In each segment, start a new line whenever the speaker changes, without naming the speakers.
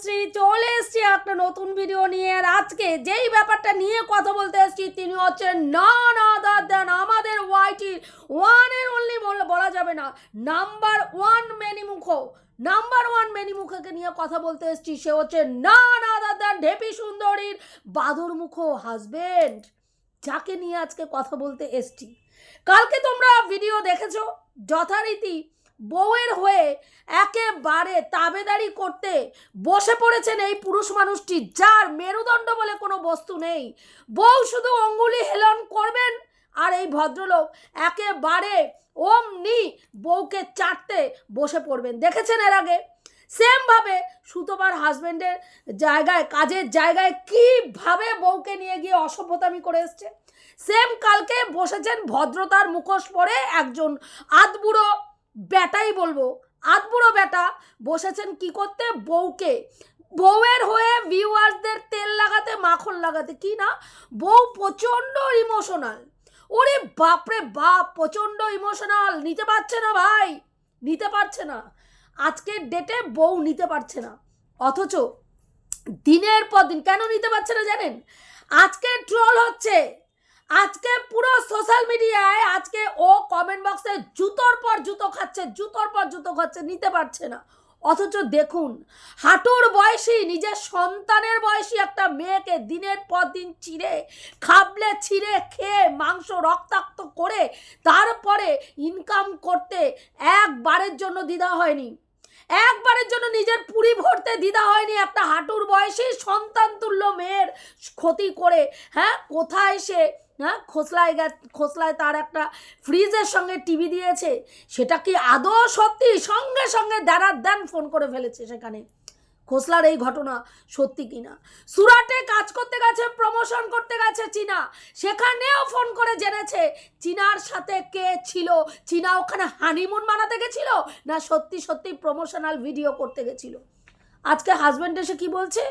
তনুশ্রী চলে এসছি একটা নতুন ভিডিও নিয়ে। আর আজকে যেই ব্যাপারটা নিয়ে কথা বলতে এসছি, তিনি হচ্ছেন না না দেন আমাদের ওয়াইটির ওয়ানের অনলি বলা যাবে না। নাম্বার ওয়ান মেনিমুখ। নাম্বার ওয়ান মেনিমুখকে নিয়ে কথা বলতে এসছি। সে হচ্ছে না না দেন ঢেপি সুন্দরীর বাদুর মুখ হাজবেন্ড যাকে নিয়ে আজকে কথা বলতে এসছি। কালকে তোমরা ভিডিও দেখেছ, যথারীতি বউয়ের হয়ে একেবারে তাবেদারি করতে বসে পড়েছেন এই পুরুষ মানুষটি, যার মেরুদণ্ড বলে কোনো বস্তু নেই। বউ শুধু অঙ্গুলি হেলন করবেন আর এই ভদ্রলোক একেবারে অমনি বউকে চাটতে বসে পড়বেন। দেখেছেন এর আগে? সেমভাবে সুতোবার হাজব্যান্ডের জায়গায়, কাজের জায়গায় কীভাবে বউকে নিয়ে গিয়ে অসভ্যতামি করে এসছে? সেম কালকে বসেছেন ভদ্রতার মুখোশ পরে একজন আধবুড়ো ব্যাটাই বলব। আধবুড়ো ব্যাটা বসেছেন কি করতে? বউকে। বউয়ের হয়ে ভিউয়ার্সদের তেল লাগাতে, মাখন লাগাতে। কি না? বউ প্রচণ্ড ইমোশনাল ওরে বাপরে বাপ, প্রচণ্ড ইমোশনাল নিতে পারছে না ভাই। নিতে পারছে না। আজকের ডেটে বউ নিতে পারছে না। অথচ দিনের পর দিন, কেন নিতে পারছে না জানেন? আজকে ট্রল হচ্ছে। আজকে পুরো সোশ্যাল মিডিয়ায় আজকে ও কমেন্ট বক্সে জুতোর পর জুতো খাচ্ছে, জুতোর পর জুতো খাচ্ছে, নিতে পারছে না। অথচ দেখুন, হাঁটুর বয়সী, নিজের সন্তানের বয়সী একটা মেয়েকে দিনের পর দিন চিড়ে, খাবলে ছিঁড়ে, খেয়ে, মাংস রক্তাক্ত করে, তারপরে ইনকাম করতে একবারের জন্য দ্বিধা হয়নি। একবারের জন্য নিজের পুরি ভরতে দ্বিধা হয়নি একটা হাঁটুর বয়সী সন্তান তুল্য মেয়ের ক্ষতি করে। হ্যাঁ কোথায় সে হ্যাঁ? খোসলায় গে খোসলায় তার একটা ফ্রিজের সঙ্গে টিভি দিয়েছে। সেটা কি আদৌ সত্যি? সঙ্গে সঙ্গে দাঁড়ার দেন ফোন করে ফেলেছে সেখানে। খোসলার এই ঘটনা সত্যি কিনা? সুরাটে কাজ করতে গেছে প্রমোশন করতে গেছে চীনা। সেখানেও ফোন করে জেনেছে, চীনার সাথে কে ছিল? চীনা ওখানে হানিমুন মানাতে গেছিল? না সত্যি সত্যি প্রমোশনাল ভিডিও করতে গেছিল? আজকে হাজব্যান্ড এসে কি বলছে?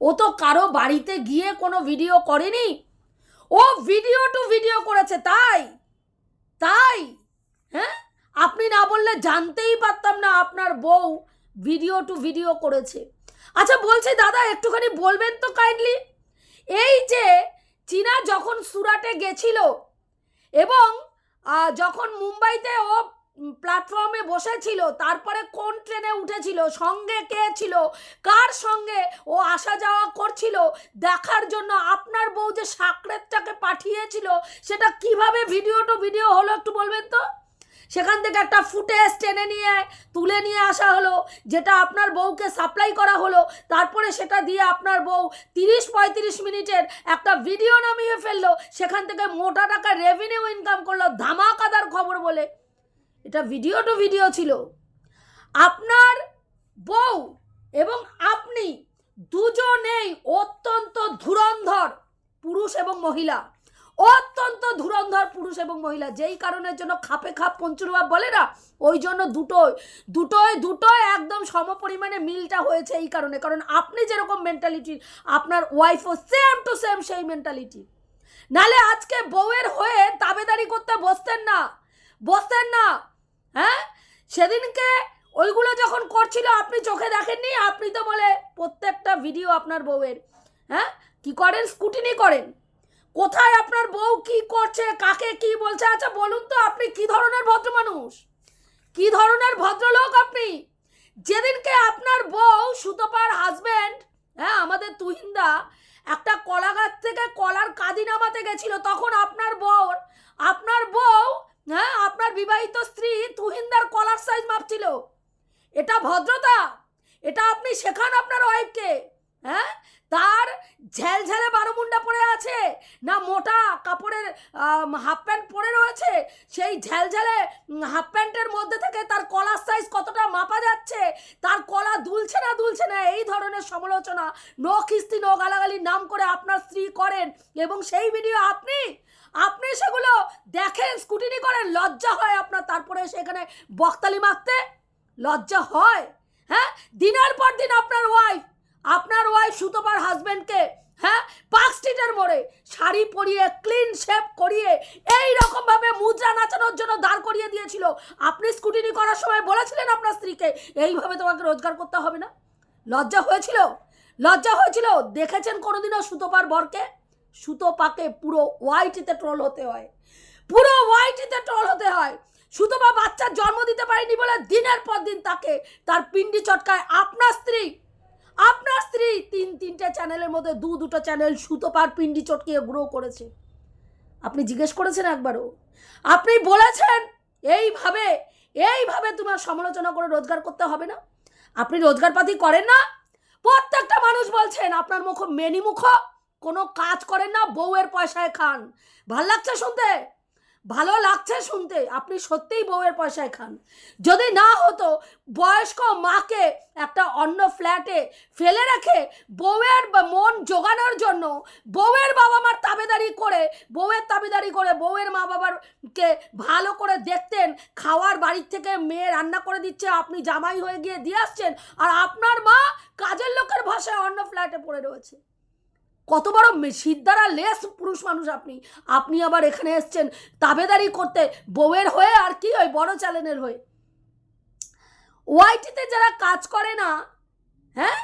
ও তো কারও বাড়িতে গিয়ে কোনো ভিডিও করেনি? ও ভিডিও টু ভিডিও করেছে, তাই? তাই? হ্যাঁ? আপনি না বললে জানতেই পারতাম না আপনার বউ ভিডিও টু ভিডিও করেছে। আচ্ছা বলছি দাদা, একটুখানি বলবেন তো কাইন্ডলি এই যে চীনা যখন সুরাটে গেছিল এবং যখন মুম্বাইতে ও প্ল্যাটফর্মে বসেছিল, তারপরে কোন ট্রেনে উঠেছিল, সঙ্গে কে ছিল, কার সঙ্গে ও আসা যাওয়া করছিল, দেখার জন্য আপনার বউ যে সাকরেতটাকে পাঠিয়েছিল, সেটা কীভাবে ভিডিও টু ভিডিও হলো একটু বলবেন তো? সেখান থেকে একটা ফুটেজ টেনে নিয়ে, তুলে নিয়ে আসা হলো, যেটা আপনার বউকে সাপ্লাই করা হলো, তারপরে সেটা দিয়ে আপনার বউ তিরিশ পঁয়ত্রিশ মিনিটের একটা ভিডিও নামিয়ে ফেলল, সেখান থেকে মোটা টাকা রেভিনিউ ইনকাম করল, ধামাকাদার খবর বলে। এটা ভিডিও টু ভিডিও ছিল। আপনার বউ এবং আপনি দুজনেই অত্যন্ত ধুরন্ধর পুরুষ এবং মহিলা। অত্যন্ত ধুরন্ধর পুরুষ এবং মহিলা। যেই কারণের জন্য খাপে খাপ পঞ্চুরবাব বলে না, ওই জন্য দুটোই দুটোই দুটোই একদম সম পরিমাণে মিলটা হয়েছে এই কারণে। কারণ আপনি যেরকম মেন্টালিটি আপনার ওয়াইফও সেম টু সেম সেই মেন্টালিটি নালে আজকে বউয়ের হয়ে দাবেদারি করতে বসতেন না। বসতেন না। হ্যাঁ? সেদিনকে ওইগুলো যখন করছিল, আপনি চোখে দেখেননি? আপনি তো বলে প্রত্যেকটা ভিডিও আপনার বউয়ের। হ্যাঁ? কি করেন? স্কুটিনি করেন। কোথায় আপনার বউ কি করছে? কাকে কি বলছে? আচ্ছা বলুন তো আপনি কি ধরনের ভদ্র মানুষ? কি ধরনের ভদ্রলোক আপনি? যেদিনকে আপনার বউ, সুতপার হাজবেন্ড হ্যাঁ আমাদের তুহিন্দা, একটা কলা গাছ থেকে কলার কাদি নামাতে গেছিল, তখন আপনার বউ আপনার বউ হ্যাঁ আপনার বিবাহিত স্ত্রী তুহিন্দার কলার সাইজ মাপছিল। এটা ভদ্রতা। এটা আপনি শেখান আপনার ওয়াইফকে হ্যাঁ তার ঝ্যালঝ্যালে বারোমুন্ডা পরে আছে, না মোটা কাপড়ের হাফ প্যান্ট পরে রয়েছে, সেই ঝ্যালঝ্যালে হাফ প্যান্টের মধ্যে থেকে তার কলার সাইজ কতটা মাপা যাচ্ছে, তার কলা দুলছে না দুলছে না, এই ধরনের সমালোচনা নো খিস্তি নো গালাগালি নাম করে আপনার স্ত্রী করেন। এবং সেই ভিডিও আপনি সেগুলো দেখেন স্কুটিনি করেন লজ্জা হয় তারপরে সেখানে বকতালি মারতে? লজ্জা হয়। হ্যাঁ? দিনের পর দিন আপনার ওয়াইফ আপনার ওয়াইফ সুতোপার হাজবেন্ডকে হ্যাঁ? পার্ক স্ট্রিটের মোড়ে শাড়ি পরিয়ে ক্লিন শেপ করিয়ে এই রকম ভাবে মুদ্রা নাচানোর জন্য দাঁড় করিয়ে দিয়েছিল। আপনি স্কুটিনি করার সময় বলেছিলেন আপনার স্ত্রীকে, এইভাবে তোমাকে রোজগার করতে হবে না? লজ্জা হয়েছিল? লজ্জা হয়েছিল? দেখেছেন কোনোদিনও সুতোপার বরকে? সুতোপাকে পুরো ওয়াইটিতে ট্রোল হতে হয়। পুরো ওয়াইটিতে ট্রোল হতে হয়। সুতোপা বাচ্চার জন্ম দিতে পারেনি বলে দিনের পর দিন তাকে তার পিন্ডি চটকায় আপনার স্ত্রী। আপনার স্ত্রী তিন তিনটে চ্যানেলের মধ্যে দু দুটো চ্যানেল সুতোপার পিন্ডি চটকিয়ে গ্রো করেছে। আপনি জিজ্ঞেস করেছেন একবারও? আপনি বলেছেন এইভাবে এইভাবে তোমার সমালোচনা করে রোজগার করতে হবে না। আপনি রোজগারপাতি করেন না। প্রত্যেকটা মানুষ বলছেন, আপনার মুখ মেনি মুখ, কোনো কাজ করেন না, বউয়ের পয়সায় খান। ভালো লাগছে শুনতে? ভালো লাগছে শুনতে। আপনি সত্যিই বউয়ের পয়সায় খান। যদি না হতো, বয়স্ক মাকে একটা অন্য ফ্ল্যাটে ফেলে রেখে বউয়ের মন জোগানোর জন্য বউয়ের বাবা মার তাবেদারি করে, বউয়ের তাবেদারি করে, বউয়ের মা বাবারকে ভালো করে দেখতেন, খাওয়ার বাড়ির থেকে মেয়ে রান্না করে দিচ্ছে, আপনি জামাই হয়ে গিয়ে দিয়ে আসছেন, আর আপনার মা কাজের লোকের ভাষায় অন্য ফ্ল্যাটে পড়ে রয়েছে। কত বড় সিদ্ধারা লেস পুরুষ মানুষ আপনি। আপনি আবার এখানে এসছেন তাবেদারি করতে, বউয়ের হয়ে আর কি ওই বড় চ্যানেলের হয়ে। ওয়াইটিতে যারা কাজ করে না হ্যাঁ?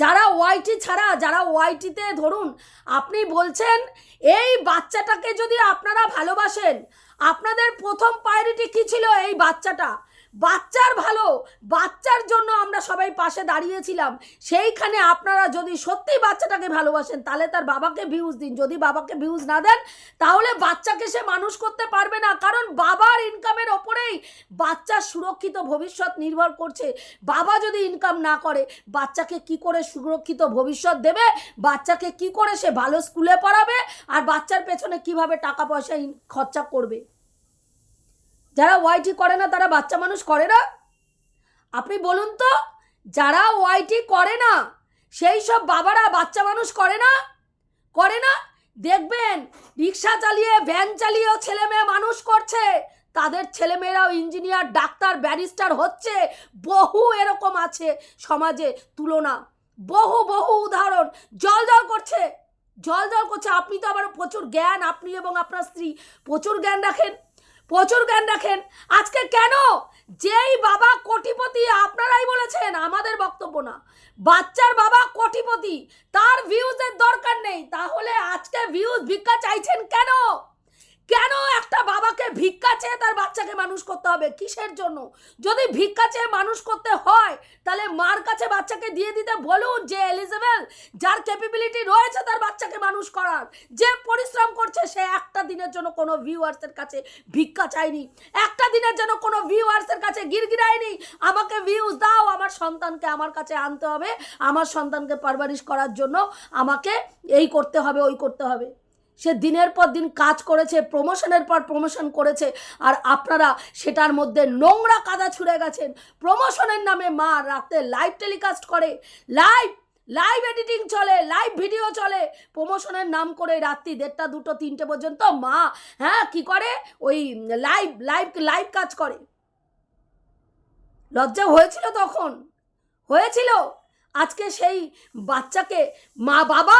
যারা ওয়াইটি ছাড়া, যারা ওয়াইটিতে ধরুন, আপনি বলছেন এই বাচ্চাটাকে যদি আপনারা ভালোবাসেন, আপনাদের প্রথম প্রায়োরিটি কী ছিল এই বাচ্চাটা? বাচ্চার ভালো, বাচ্চার জন্য আমরা সবাই পাশে দাঁড়িয়েছিলাম। সেইখানে আপনারা যদি সত্যি বাচ্চাটাকে ভালোবাসেন, তাহলে তার বাবাকে ভিউজ দিন। যদি বাবাকে ভিউজ না দেন, তাহলে বাচ্চাকে সে মানুষ করতে পারবে না। কারণ বাবার ইনকামের ওপরেই বাচ্চার সুরক্ষিত ভবিষ্যৎ নির্ভর করছে। বাবা যদি ইনকাম না করে, বাচ্চাকে কি করে সুরক্ষিত ভবিষ্যৎ দেবে? বাচ্চাকে কি করে সে ভালো স্কুলে পড়াবে? আর বাচ্চার পেছনে কীভাবে টাকা পয়সা খরচা করবে? যারা ওয়াইটি করে না, তারা বাচ্চা মানুষ করে না। আপনি বলুন তো, যারা ওয়াইটি করে না, সেই সব বাবারা বাচ্চা মানুষ করে না? করে না? দেখবেন, রিক্সা চালিয়ে ভ্যান চালিয়েও ছেলে মেয়ে মানুষ করছে। তাদের ছেলেমেয়েরাও ইঞ্জিনিয়ার ডাক্তার ব্যারিস্টার হচ্ছে। বহু এরকম আছে সমাজে তুলনা। বহু বহু উদাহরণ। জল জল করছে। জল জল করছে। আপনি তো আবার প্রচুর জ্ঞান, আপনি এবং আপনার স্ত্রী। প্রচুর জ্ঞান রাখেন। প্রচুর জ্ঞান রাখেন। আজকে কেন? যেই বাবা কোটিপতি, আপনারাই বলেছেন, আমাদের বক্তব্য না। বাচ্চার বাবা কোটিপতি, তার ভিউজের দরকার নেই। তাহলে আজকে ভিউজ ভিক্ষা চাইছেন কেন? কেন একটা বাবাকে ভিক্ষা চেয়ে তার বাচ্চাকে মানুষ করতে হবে? কিসের জন্য? যদি ভিক্ষা চেয়ে মানুষ করতে হয়, তাহলে মার কাছে বাচ্চাকে দিয়ে দিতে বলুন যে এলিজেবেল যার ক্যাপাবিলিটি রয়েছে তার বাচ্চাকে মানুষ করার। যে পরিশ্রম করছে, সে একটা দিনের জন্য কোনো ভিউয়ার্সের কাছে ভিক্ষা চায়নি। একটা দিনের জন্য কোনো ভিউয়ার্সের কাছে গিরগিরায়নি আমাকে ভিউজ দাও, আমার সন্তানকে আমার কাছে আনতে হবে। আমার সন্তানকে পারভারিশ করার জন্য আমাকে এই করতে হবে, ওই করতে হবে। সে দিনের পর দিন কাজ করেছে প্রমোশনের পর প্রমোশন করেছে, আর আপনারা সেটার মধ্যে নোংরা কাদা ছুঁড়ে গেছেন। প্রমোশনের নামে মা রাতে লাইভ টেলিকাস্ট করে live live editing live video video চলে। প্রমোশনের নাম করে রাত্রি দেড়টা, দুটো, তিনটে পর্যন্ত মা হ্যাঁ কি করে? ওই লাইভ লাইভ লাইভ কাজ করে। লজ্জা হয়েছিল তখন? হয়েছিল? আজকে সেই বাচ্চাকে মা বাবা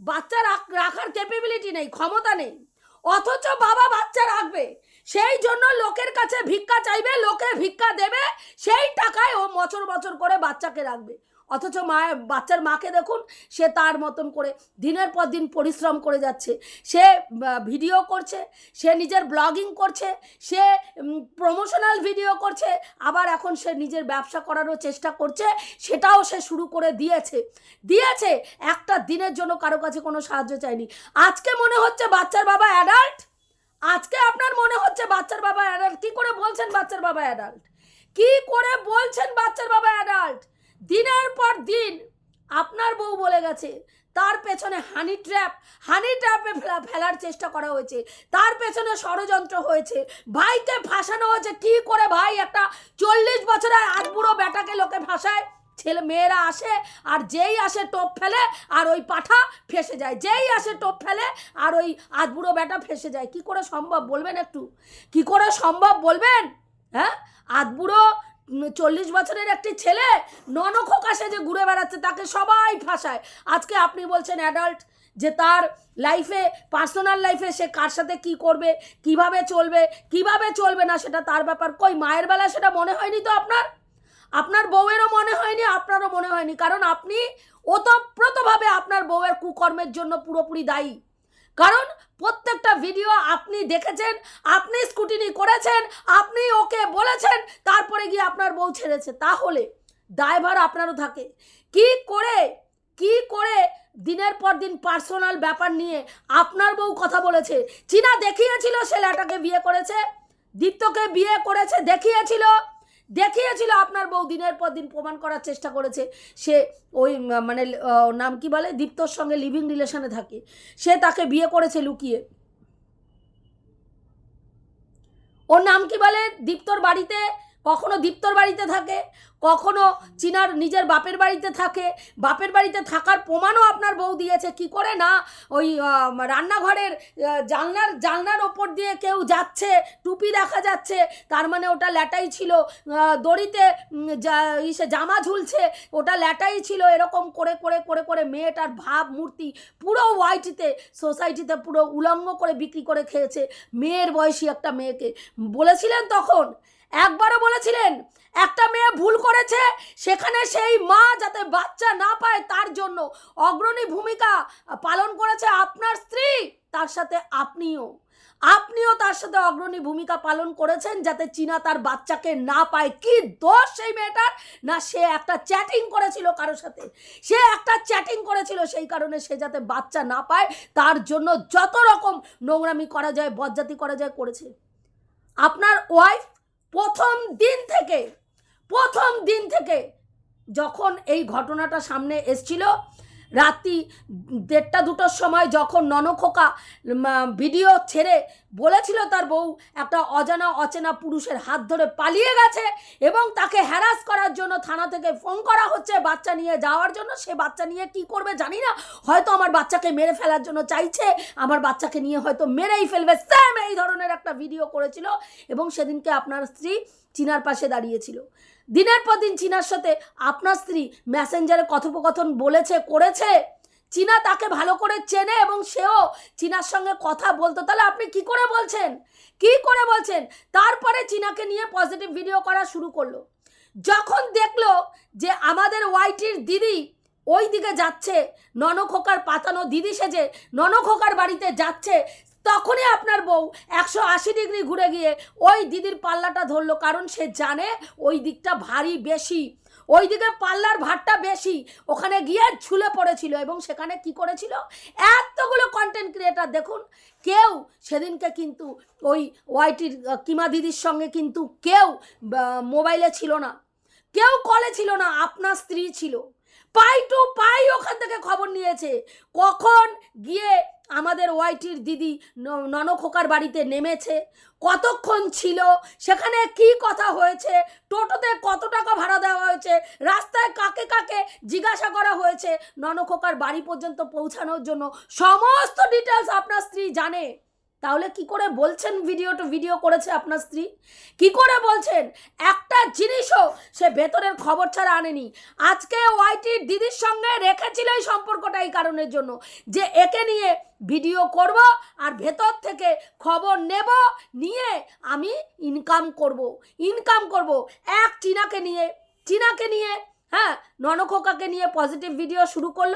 বাচ্চা রাখার ক্যাপেবিলিটি নেই, ক্ষমতা নেই। অথচ বাবা বাচ্চা রাখবে। সেই জন্য লোকের কাছে ভিক্ষা চাইবে, লোকে ভিক্ষা দেবে, সেই টাকায় ও বছর বছর করে বাচ্চাকে রাখবে। অথচ মায়ের, বাচ্চার মাকে দেখুন, সে তার মতন করে দিনের পর দিন পরিশ্রম করে যাচ্ছে। সে ভিডিও করছে, সে নিজের ব্লগিং করছে, সে প্রমোশনাল ভিডিও করছে, আবার এখন সে নিজের ব্যবসা করারও চেষ্টা করছে, সেটাও সে শুরু করে দিয়েছে। দিয়েছে, একটা দিনের জন্য কারও কাছে কোনো সাহায্য চায়নি আজকে মনে হচ্ছে বাচ্চার বাবা অ্যাডাল্ট আজকে আপনার মনে হচ্ছে বাচ্চার বাবা অ্যাডাল্ট কি করে বলছেন বাচ্চার বাবা অ্যাডাল্ট কি করে বলছেন অ্যাডাল্ট দিনের পর দিন আপনার বউ বলে গেছে, তার পেছনে হানি ট্র্যাপ হানি ট্র্যাপে ফেলা- ফেলার চেষ্টা করা হয়েছে, তার পেছনে ষড়যন্ত্র হয়েছে, ভাইকে ফাঁসানো হয়েছে, কি করে ভাই একটা চল্লিশ বছরের আধবুড়ো বেটাকে লোকে ফাঁসায়? ছেলে মেয়েরা আসে আর যেই আসে টোপ ফেলে আর ওই পাঠা ফেসে যায়, যেই আসে টোপ ফেলে আর ওই আধবুড়ো বেটা ফেসে যায়, কি করে সম্ভব বলবেন একটু? কি করে সম্ভব বলবেন? হ্যাঁ? আধবুড়ো চল্লিশ বছরের একটি ছেলে ননখোকা সেজে ঘুরে বেড়াচ্ছে, তাকে সবাই ফাঁসায়। আজকে আপনি বলছেন অ্যাডাল্ট যে তার লাইফে পার্সোনাল লাইফে সে কার সাথে কি করবে, কীভাবে চলবে কীভাবে চলবে না সেটা তার ব্যাপার। কই, মায়ের বেলা সেটা মনে হয়নি তো আপনার? আপনার বউয়েরও মনে হয়নি, আপনারও মনে হয়নি। কারণ আপনি ওতপ্রোতভাবে আপনার বউয়ের কুকর্মের জন্য পুরোপুরি দায়ী। কারণ প্রত্যেকটা ভিডিও আপনি দেখেছেন, আপনি স্কুটিনি করেছেন, আপনি ওকে বলেছেন, তারপরে গিয়ে আপনার বউ ছেড়েছে। তাহলে দায়ভার আপনারও থাকে। কি করে কি করে দিনের পর দিন পার্সোনাল ব্যাপার নিয়ে আপনার বউ কথা বলেছে? চীনা দেখিয়েছিল ছেলেটাকে বিয়ে করেছে, দীপ্তকে বিয়ে করেছে, দেখিয়েছিল। দেখিয়েছিল আপনার বউ, দিনের পর দিন প্রমাণ করার চেষ্টা করেছে। সে ওই মানে নাম কি বলে? দীপ্তর সঙ্গে লিভিং রিলেশনে থাকে। সে তাকে বিয়ে করেছে লুকিয়ে। ওর নাম কি বলে? দীপ্তর বাড়িতে কখনো দীপ্তর বাড়িতে থাকে, কখনো চিনার নিজের বাপের বাড়িতে থাকে। বাপের বাড়িতে থাকার প্রমাণও আপনার বউ দিয়েছে। কি করে না ওই রান্নাঘরের জানলার জানলার ওপর দিয়ে কেউ যাচ্ছে, টুপি দেখা যাচ্ছে, তার মানে ওটা ল্যাটাই ছিল দড়িতে ইসে জামা ঝুলছে, ওটা ল্যাটাই ছিল, এরকম করে করে করে করে মেয়েটার ভাব, মূর্তি পুরো ওয়াইটিতে সোসাইটিতে পুরো উলঙ্গ করে বিক্রি করে খেয়েছে। মেয়ের বয়সী একটা মেয়েকে। বলেছিলেন তখন একবারও বলেছিলেন, একটা মেয়ে ভুল করেছে, সেখানে সেই মা যাতে বাচ্চা না পায় তার জন্য অগ্রণী ভূমিকা পালন করেছে আপনার স্ত্রী, তার সাথে আপনিও। আপনিও তার সাথে অগ্রণী ভূমিকা পালন করেছেন যাতে চীনা তার বাচ্চাকে না পায়। কি দোষ সেই মেয়েটার? না, সে একটা চ্যাটিং করেছিল কারোর সাথে। সে একটা চ্যাটিং করেছিল, সেই কারণে সে যাতে বাচ্চা না পায়, তার জন্য যত রকম নোংরামি করা যায় বজ্জাতি করা যায় করেছে। আপনার ওয়াইফ প্রথম দিন থেকে প্রথম দিন থেকে যখন এই ঘটনাটা সামনে এসছিল রাত্রি দেড়টা দুটোর সময় যখন ননখোকা ভিডিও ছেড়ে বলেছিল তার বউ, একটা অজানা অচেনা পুরুষের হাত ধরে পালিয়ে গেছে এবং তাকে হ্যারাস করার জন্য থানা থেকে ফোন করা হচ্ছে বাচ্চা নিয়ে যাওয়ার জন্য। সে বাচ্চা নিয়ে কি করবে জানি না। হয়তো আমার বাচ্চাকে মেরে ফেলার জন্য চাইছে, আমার বাচ্চাকে নিয়ে হয়তো মেরেই ফেলবে। স্যাম এই ধরনের একটা ভিডিও করেছিল এবং সেদিনকে আপনার স্ত্রী চিনার পাশে দাঁড়িয়েছিল। দিনের পর দিন চিনার সাথে আপনার স্ত্রী মেসেঞ্জারে কথোপকথন বলেছে, করেছে। চীনা তাকে ভালো করে চেনে এবং সেও চীনার সঙ্গে কথা বলতো। তাহলে আপনি কি করে বলছেন? কি করে বলছেন? তারপরে চীনাকে নিয়ে পজিটিভ ভিডিও করা শুরু করল। যখন দেখল যে আমাদের ওয়াইটির দিদি ওই দিকে যাচ্ছে, ননখোকার পাতানো দিদি সেজে ননখোকার বাড়িতে যাচ্ছে তখনই আপনার বউ একশো আশি ডিগ্রি ঘুরে গিয়ে ওই দিদির পাল্লাটা ধরলো, কারণ সে জানে ওই দিকটা ভারী বেশি। ওই দিকে পাল্লার ভারটা বেশি। ওখানে গিয়ে ঝুলে পড়েছিল এবং সেখানে কি করেছিল? এতগুলো কন্টেন্ট ক্রিয়েটার দেখুন, কেউ সেদিনকে কিন্তু ওই ওয়াইটির কিমা দিদির সঙ্গে কিন্তু কেউ মোবাইলে ছিল না। কেউ কলে ছিল না, আপনার স্ত্রী ছিল। পাই টু পাই ওখান থেকে খবর নিয়েছে। কখন গিয়ে আমাদের ওয়াইটির দিদি ননখোকার বাড়িতে নেমেছে। কতক্ষণ ছিল? সেখানে কি কথা হয়েছে? টোটোতে কত টাকা ভাড়া দেওয়া হয়েছে? রাস্তায় কাকে কাকে জিজ্ঞাসা করা হয়েছে? ননখোকার বাড়ি পর্যন্ত পৌঁছানোর জন্য সমস্ত ডিটেলস আপনার স্ত্রী জানে। তাহলে কি করে বলছেন ভিডিও টু ভিডিও করেছে আপনার স্ত্রী? কি করে বলছেন? একটা জিনিসও সে ভেতরের খবর ছাড়া আনেনি। আজকে ওয়াইটির দিদির সঙ্গে রেখেছিল এই সম্পর্কটা এই কারণের জন্য যে একে নিয়ে ভিডিও করব আর ভেতর থেকে খবর নেব, নিয়ে আমি ইনকাম করব। ইনকাম করব এক চীনাকে নিয়ে চীনাকে নিয়ে হ্যাঁ ননখোকাকে নিয়ে পজিটিভ ভিডিও শুরু করল।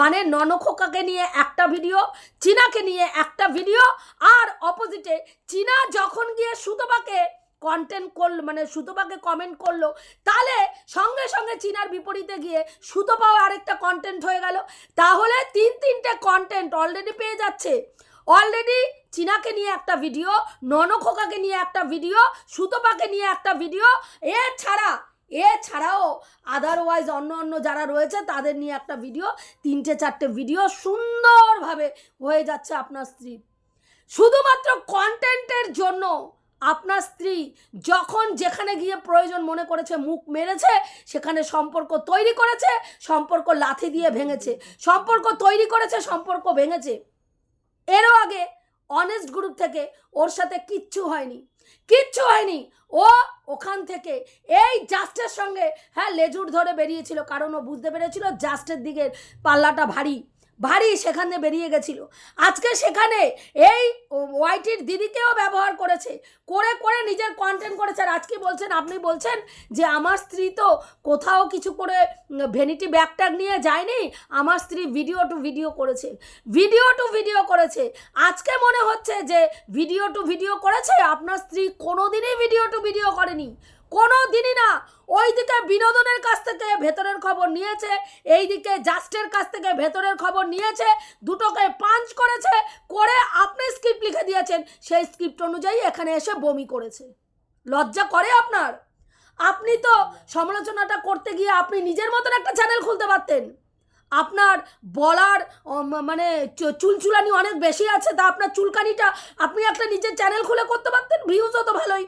মানে ননখোকাকে নিয়ে একটা ভিডিও চীনাকে নিয়ে একটা ভিডিও আর অপোজিটে চীনা যখন গিয়ে সুতপাকে কন্টেন্ট করল মানে সুতপাকে কমেন্ট করল, তাহলে সঙ্গে সঙ্গে চীনার বিপরীতে গিয়ে সুতপাও আরেকটা কন্টেন্ট হয়ে গেল। তাহলে তিন তিনটে কন্টেন্ট অলরেডি পেয়ে যাচ্ছে। অলরেডি চীনাকে নিয়ে একটা ভিডিও ননখোকাকে নিয়ে একটা ভিডিও সুতপাকে নিয়ে একটা ভিডিও এছাড়া, এছাড়াও আদারওয়াইজ অন্য অন্য যারা রয়েছে, তাদের নিয়ে একটা ভিডিও তিনটে চারটে ভিডিও সুন্দরভাবে হয়ে যাচ্ছে আপনার স্ত্রী শুধুমাত্র কন্টেন্টের জন্য আপনার স্ত্রী যখন যেখানে গিয়ে প্রয়োজন মনে করেছে মুখ মেরেছে, সেখানে সম্পর্ক তৈরি করেছে, সম্পর্ক লাথি দিয়ে ভেঙেছে। সম্পর্ক তৈরি করেছে, সম্পর্ক ভেঙেছে। এরও আগে অনেস্ট গ্রুপ থেকে ওর সাথে কিচ্ছু হয়নি। কিচ্ছু হয়নি। ও ওখান থেকে এই জাস্টের সঙ্গে হ্যাঁ লেজুর ধরে বেরিয়েছিল, কারণ ও বুঝতে পেরেছিল জাস্টের দিকে পাল্লাটা ভারী। ভারী সেখানে বেরিয়ে গেছিল। আজকে সেখানে এই ওয়াইটির দিদিকেও ব্যবহার করেছে। করে করে নিজের কন্টেন্ট করেছে। আর আজকে বলছেন? আপনি বলছেন যে আমার স্ত্রী তো কোথাও কিছু করে ভেনিটি ব্যাগ ট্যাগ নিয়ে যায়নি। আমার স্ত্রী ভিডিও টু ভিডিও করেছে। ভিডিও টু ভিডিও করেছে। আজকে মনে হচ্ছে যে ভিডিও টু ভিডিও করেছে। আপনার স্ত্রী কোনো দিনই ভিডিও টু ভিডিও করেনি। কোনো দিনই না ওইদিকে বিনোদনের কাছ থেকে ভেতরের খবর নিয়েছে, এইদিকে জাস্টের কাছ থেকে ভেতরের খবর নিয়েছে, দুটোকে পাঞ্চ করেছে, করে আপনি স্ক্রিপ্ট লিখে দিয়েছেন, সেই স্ক্রিপ্ট অনুযায়ী এখানে এসে বমি করেছে। লজ্জা করে আপনার? আপনি তো সমালোচনাটা করতে গিয়ে আপনি নিজের মতন একটা চ্যানেল খুলতে পারতেন। আপনার বলার মানে চুলচুলানি অনেক বেশি আছে, তা আপনার চুলকানিটা আপনি একটা নিজের চ্যানেল খুলে করতে পারতেন? ভিউজও তো ভালোই।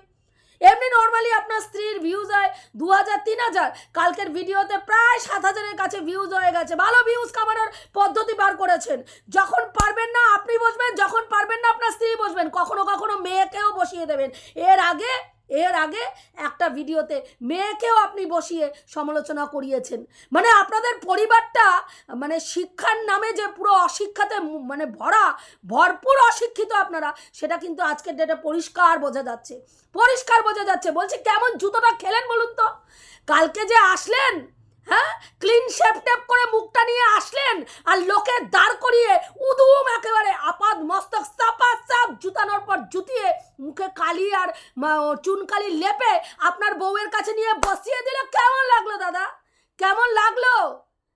এমনি নর্মালি আপনার স্ত্রীর ভিউজ হয় দু হাজার তিন হাজার কালকের ভিডিওতে প্রায় সাত হাজারের কাছে ভিউজ হয়ে গেছে। ভালো ভিউজ কামানোর পদ্ধতি বার করেছেন। যখন পারবেন না, আপনি বসবেন, যখন পারবেন না, আপনার স্ত্রী বসবেন। কখনো কখনো মেয়েকেও বসিয়ে দেবেন। এর আগে এর আগে একটা ভিডিওতে মেয়েকেও আপনি বসিয়ে সমালোচনা করিয়েছেন। মানে আপনাদের পরিবারটা মানে শিক্ষার নামে যে পুরো অশিক্ষাতে মানে ভরা, ভরপুর অশিক্ষিত আপনারা, সেটা কিন্তু আজকের ডেটে পরিষ্কার বোঝা যাচ্ছে। পরিষ্কার বোঝা যাচ্ছে। বলছি কেমন জুতোটা খেলেন বলুন তো? কালকে যে আসলেন হ্যাঁ? ক্লিন শেপ টেপ করে মুখটা নিয়ে আসলেন আর লোকে দাঁড় করিয়ে উদুম একেবারে আপাদ মস্তক চাপা চাপ জুতানোর পর জুতিয়ে মুখে কালি আর চুনকালি লেপে আপনার বউয়ের কাছে নিয়ে বসিয়ে দিল। কেমন লাগল দাদা? কেমন লাগল?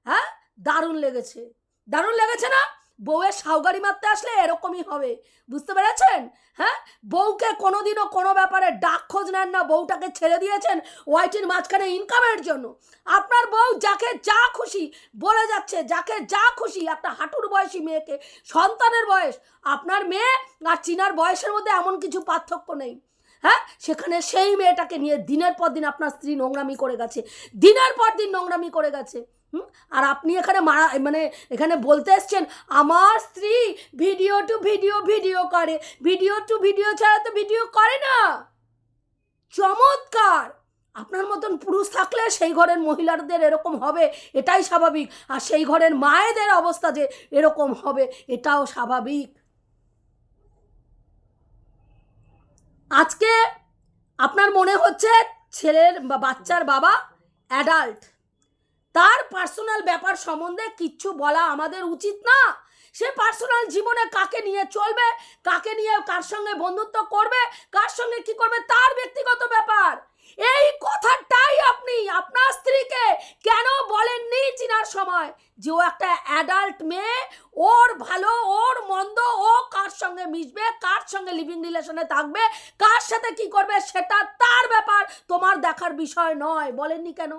হ্যাঁ? দারুণ লেগেছে। দারুণ লেগেছে না? বউয়ের সাউগারি মারতে আসলে এরকমই হবে। বুঝতে পেরেছেন? হ্যাঁ? বউকে কোনোদিনও কোনো ব্যাপারে ডাক খোঁজ নেন না, বউটাকে ছেড়ে দিয়েছেন ওয়াইটির মাঝখানে ইনকামের জন্য। আপনার বউ যাকে যা খুশি বলে যাচ্ছে, যাকে যা খুশি, একটা হাঁটুর বয়সী মেয়েকে, সন্তানের বয়স, আপনার মেয়ে আর চিনার বয়সের মধ্যে এমন কিছু পার্থক্য নেই। হ্যাঁ? সেখানে সেই মেয়েটাকে নিয়ে দিনের পর দিন আপনার স্ত্রী নোংরামি করে গেছে। দিনের পর দিন নোংরামি করে গেছে? আর আপনি এখানে মারা মানে এখানে বলতে এসছেন, আমার স্ত্রী ভিডিও টু ভিডিও ভিডিও করে, ভিডিও টু ভিডিও ছাড়া তো ভিডিও করে না। চমৎকার! আপনার মতন পুরুষ থাকলে সেই ঘরের মহিলাদের এরকম হবে, এটাই স্বাভাবিক। আর সেই ঘরের মায়েদের অবস্থা যে এরকম হবে, এটাও স্বাভাবিক। আজকে আপনার মনে হচ্ছে ছেলের বা বাচ্চার বাবা অ্যাডাল্ট তার পার্সোনাল ব্যাপার সম্বন্ধে কিচ্ছু বলা আমাদের উচিত না। সে পার্সোনাল জীবনে কাকে নিয়ে চলবে, কাকে নিয়ে কার সঙ্গে বন্ধুত্ব করবে, কার সঙ্গে কি করবে, তার ব্যক্তিগত ব্যাপার। এই কথাটাই আপনি আপনার স্ত্রীকে কেন বলেননি চিনার সময়? যে ও একটা অ্যাডাল্ট মেয়ে, ওর ভালো, ওর মন্দ, ও কার সঙ্গে মিশবে, কার সঙ্গে লিভিং রিলেশনে থাকবে, কার সাথে কি করবে, সেটা তার ব্যাপার। তোমার দেখার বিষয় নয়, বলেননি কেন?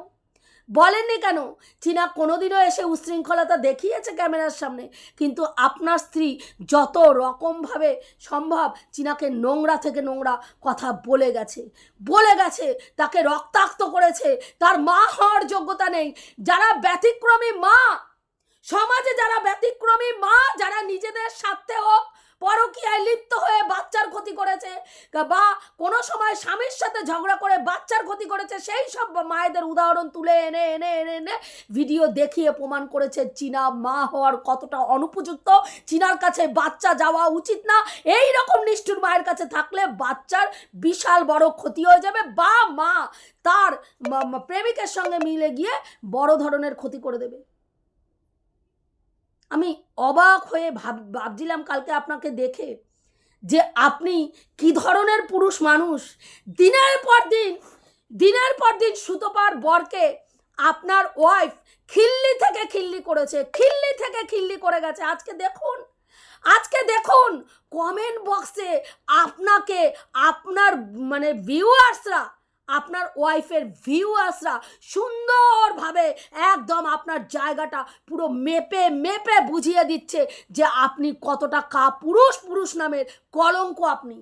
বলেননি কেন? চীনা কোনোদিনও এসে উশৃঙ্খলতা দেখিয়েছে ক্যামেরার সামনে। কিন্তু আপনার স্ত্রী যত রকমভাবে সম্ভব চীনাকে নোংরা থেকে নোংরা কথা বলে গেছে। বলে গেছে, তাকে রক্তাক্ত করেছে। তার মা হওয়ার যোগ্যতা নেই। যারা ব্যতিক্রমী মা, সমাজে যারা ব্যতিক্রমী মা, যারা নিজেদের স্বার্থে হোক পরকীয়ায় লিপ্ত হয়ে বাচ্চার ক্ষতি করেছে। বা কোনো সময় স্বামীর সাথে ঝগড়া করে বাচ্চার ক্ষতি করেছে, সেই সব মায়েদের উদাহরণ তুলে এনে এনে এনে এনে ভিডিও দেখিয়ে প্রমাণ করেছে চীনা মা হওয়ার কতটা অনুপযুক্ত। চীনার কাছে বাচ্চা যাওয়া উচিত না। এই রকম নিষ্ঠুর মায়ের কাছে থাকলে বাচ্চার বিশাল বড় ক্ষতি হয়ে যাবে বা মা তার প্রেমিকের সঙ্গে মিলে গিয়ে বড় ধরনের ক্ষতি করে দেবে। আমি অবাক হয়ে ভাব, ভাবছিলাম কালকে আপনাকে দেখে যে আপনি কি ধরনের পুরুষ মানুষ? দিনের পর দিন, দিনের পর দিন সুতোপার বরকে আপনার ওয়াইফ খিল্লি থেকে খিল্লি করেছে, খিল্লি থেকে খিল্লি করে গেছে। আজকে দেখুন আজকে দেখুন কমেন্ট বক্সে আপনাকে, আপনার মানে ভিউয়ার্সরা আপনার ওয়াইফের ভিউয়ার্সরা সুন্দরভাবে একদম আপনার জায়গাটা পুরো মেপে মেপে বুঝিয়ে দিচ্ছে যে আপনি কতটা কা পুরুষ পুরুষ নামের কলঙ্ক আপনি।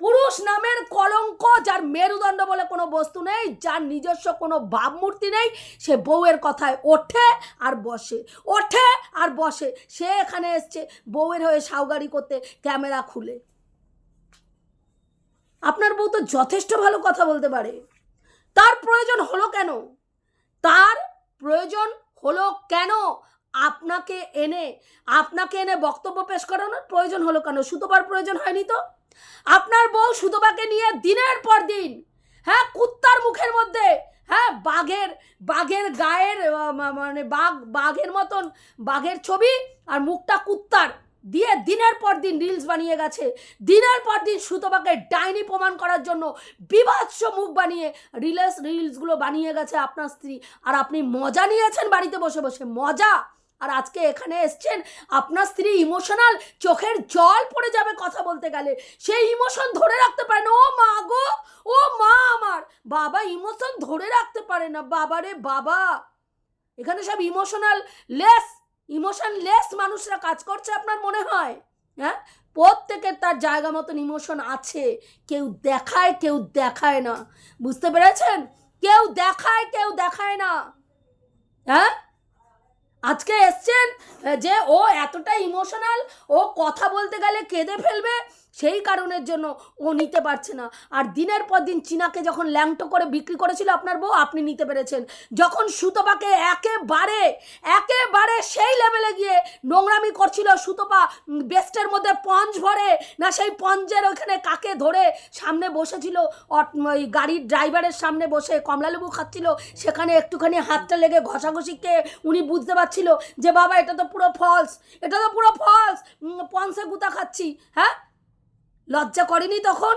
পুরুষ নামের কলঙ্ক যার মেরুদণ্ড বলে কোনো বস্তু নেই, যার নিজস্ব কোনো ভাবমূর্তি নেই, সে বউয়ের কথায় ওঠে আর বসে। ওঠে আর বসে। সে এখানে এসছে বউয়ের হয়ে সাউগারি করতে ক্যামেরা খুলে। আপনার বউ তো যথেষ্ট ভালো কথা বলতে পারে। তার প্রয়োজন হলো কেন? তার প্রয়োজন হলো কেন আপনাকে এনে আপনাকে এনে বক্তব্য পেশ করানোর প্রয়োজন হলো কেন? সুতোবার প্রয়োজন হয়নি তো? আপনার বউ সুতোবাকে নিয়ে দিনের পর দিন হ্যাঁ কুত্তার মুখের মধ্যে হ্যাঁ বাঘের বাঘের গায়ের মানে বাঘ, বাঘের মতন বাঘের ছবি আর মুখটা কুত্তার। দিয়ে দিনের পর দিন রিলস বানিয়ে গেছে। দিনের পর দিন সুতোবাকে ডাইনি প্রমাণ করার জন্য বিভৎস মুখ বানিয়ে রিলস রিলসগুলো বানিয়ে গেছে আপনার স্ত্রী। আর আপনি মজা নিয়েছেন বাড়িতে বসে বসে, মজা। আর আজকে এখানে এসছেন, আপনার স্ত্রী ইমোশনাল চোখের জল পড়ে যাবে কথা বলতে গেলে। সেই ইমোশন ধরে রাখতে পারে না। ও মা গো, ও মা আমার। বাবা ইমোশন ধরে রাখতে পারে না। বাবারে বাবা। এখানে সব ইমোশনাল লেস ইমোশন লেস মানুষরা কাজ করছে আপনার মনে হয়? হ্যাঁ? প্রত্যেকের তার জায়গা মতন ইমোশন আছে। কেউ দেখায় কেউ দেখায় না। বুঝতে পেরেছেন? কেউ দেখায় কেউ দেখায় না। হ্যাঁ? আজকে এসছেন যে ও এতটা ইমোশনাল ও কথা বলতে গেলে কেঁদে ফেলবে সেই কারণের জন্য ও নিতে পারছে না। আর দিনের পর দিন চীনাকে যখন ল্যাংটো করে বিক্রি করেছিল আপনার বউ, আপনি নিতে পেরেছেন। যখন সুতপাকে একেবারে একেবারে সেই লেভেলে গিয়ে নোংরামি করছিল সুতপা বেস্টের মধ্যে পঞ্চ ভরে, না সেই পঞ্চের ওখানে কাকে ধরে সামনে বসেছিল ওই গাড়ির ড্রাইভারের সামনে বসে কমলালেবু খাচ্ছিল, সেখানে একটুখানি হাতটা লেগে ঘষাঘষিকে উনি বুঝতে পারছিল যে, বাবা, এটা তো পুরো ফলস এটা তো পুরো ফলস পঞ্চে গুতা খাচ্ছি। হ্যাঁ? লজ্জা করেনি তখন?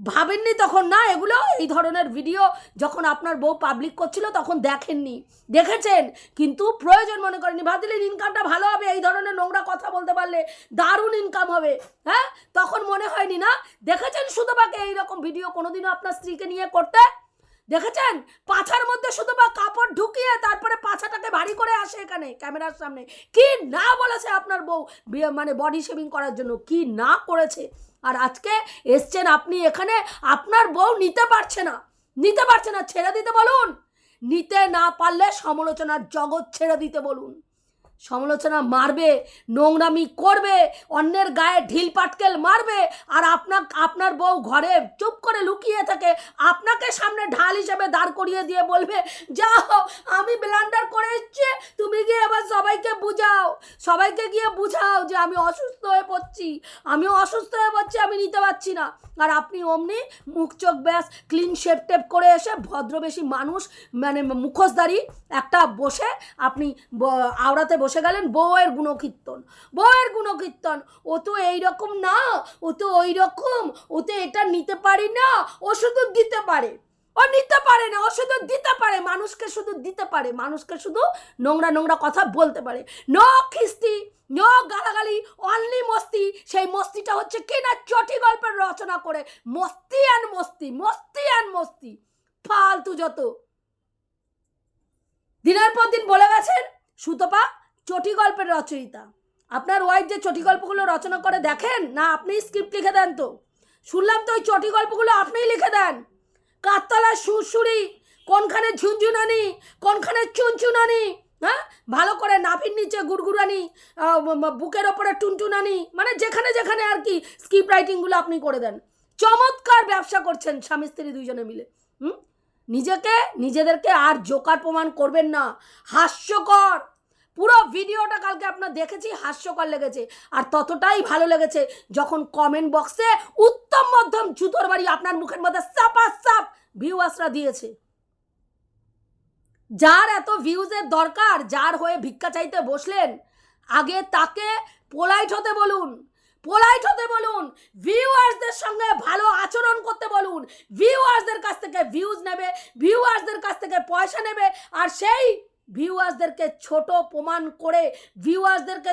ভাবেননি তখন? না, এগুলো এই ধরনের ভিডিও যখন আপনার বউ পাবলিক করছিল তখন দেখেননি। দেখেছেন? কিন্তু প্রয়োজন মনে করেনি ভাবছিলেন ইনকামটা ভালো হবে, এই ধরনের নোংরা কথা বলতে পারলে দারুণ ইনকাম হবে হ্যাঁ? তখন মনে হয়নি না? দেখেছেন বাকে এইরকম ভিডিও কোনোদিনও আপনার স্ত্রীকে নিয়ে করতে? দেখেছেন? পাছার মধ্যে শুধু বা কাপড় ঢুকিয়ে তারপরে পাছাটাকে ভারী করে আসে এখানে, ক্যামেরার সামনে। কি না বলেছে আপনার বউ? মানে বডি শেভিং করার জন্য কি না করেছে? আর আজকে এসছেন আপনি এখানে, আপনার বউ নিতে পারছে না। নিতে পারছে না, ছেড়ে দিতে বলুন। নিতে না পারলে সমালোচনার জগৎ ছেড়ে দিতে বলুন। সমালোচনা মারবে, নোংরামি করবে, অন্যের গায়ে ঢিল পাটকেল মারবে, আর আপনার আপনার বউ ঘরে চুপ করে লুকিয়ে থাকে, আপনাকে সামনে ঢাল হিসেবে দাঁড় করিয়ে দিয়ে বলবে, যাও, আমি ব্লান্ডার করে এসছি তুমি গিয়ে এবার সবাইকে বুঝাও সবাইকে গিয়ে বুঝাও যে আমি অসুস্থ হয়ে পড়ছি। আমিও অসুস্থ হয়ে পড়ছি, আমি নিতে পারছি না। আর আপনি অমনি মুখ চোখ ব্যাস ক্লিন শেপ টেপ করে এসে ভদ্রবেশী মানুষ মানে মুখোশধারী একটা বসে আপনি আওড়াতে বসে গেলেন বউয়ের গুণকীর্তন। বউয়ের গুণকীর্তন, ও তো এইরকম না, ও তো ওই রকম ও তো এটা নিতে পারি না, ও শুধু দিতে পারে। ও নিতে পারে না, ও শুধু দিতে পারে, মানুষকে শুধু দিতে পারে, মানুষকে শুধু নোংরা নোংরা কথা বলতে পারে। নো খিস্তি, নো গালাগালি অনলি মস্তি, সেই মস্তিটা হচ্ছে কি না চটি গল্পের রচনা করে। মস্তি অ্যান্ড মস্তি মস্তি অ্যান্ড মস্তি, ফালতু যত। দিনের পর দিন বলে গেছেন, সুতপা, চটি গল্পের রচয়িতা। আপনার ওয়াইফ যে চটি গল্পগুলো রচনা করে দেখেন, না আপনি স্ক্রিপ্ট লিখে দেন তো? শুনলাম তো ওই চটি গল্পগুলো আপনিই লিখে দেন। কাততলায় সুরসুরি কোনখানে ঝুনঝুনানি, কোনখানে চুনচুনানি হ্যাঁ? ভালো করে নাভির নিচে গুড়গুড়ানি বুকের ওপরে টুনটুনানি মানে যেখানে যেখানে আর কি স্ক্রিপ্ট রাইটিংগুলো আপনি করে দেন। চমৎকার ব্যবসা করছেন স্বামী স্ত্রী দুইজনে মিলে, হুম? নিজেকে, নিজেদেরকে আর জোকার প্রমাণ করবেন না। হাস্যকর! পুরো ভিডিওটা কালকে আপনার দেখেছি, হাস্যকর লেগেছে। আর ততটাই ভালো লেগেছে যখন কমেন্ট বক্সে উত্তম মধ্যম জুতোর বাড়ি আপনার মুখের মধ্যে সাপা সাপ ভিউয়ার্সরা দিয়েছে। যার এত ভিউজের দরকার, যার হয়ে ভিক্ষা চাইতে বসলেন, আগে তাকে পোলাইট হতে বলুন পোলাইট হতে বলুন ভিউয়ার্সদের সঙ্গে ভালো আচরণ করতে বলুন ভিউয়ার্সদের কাছ থেকে ভিউজ নেবে ভিউয়ার্সদের কাছ থেকে পয়সা নেবে, আর সেই ভিউয়ার্সদেরকে ছোট প্রমাণ করে ভিউয়ার্সদেরকে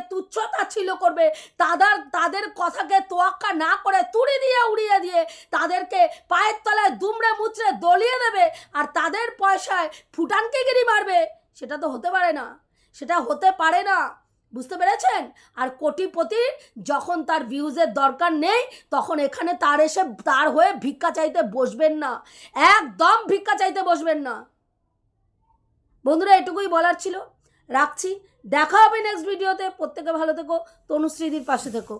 তাচ্ছিল্য করবে, তাদের তাদের কথাকে তোয়াক্কা না করে তুড়ি দিয়ে উড়িয়ে দিয়ে তাদেরকে পায়ের তলায় দুমড়ে মুচড়ে দলিয়ে দেবে আর তাদের পয়সায় ফুটানকে গিরি মারবে, সেটা তো হতে পারে না। সেটা হতে পারে না। বুঝতে পেরেছেন? আর কোটিপতি যখন তার ভিউজের দরকার নেই, তখন এখানে তার এসে তার হয়ে ভিক্ষা চাইতে বসবেন না। একদম ভিক্ষা চাইতে বসবেন না। বন্ধুরা, এটুকুই বলার ছিল। রাখছি। দেখা হবে নেক্সট ভিডিওতে প্রত্যেকে ভালো থেকো। তনুশ্রীদির পাশে থেকো।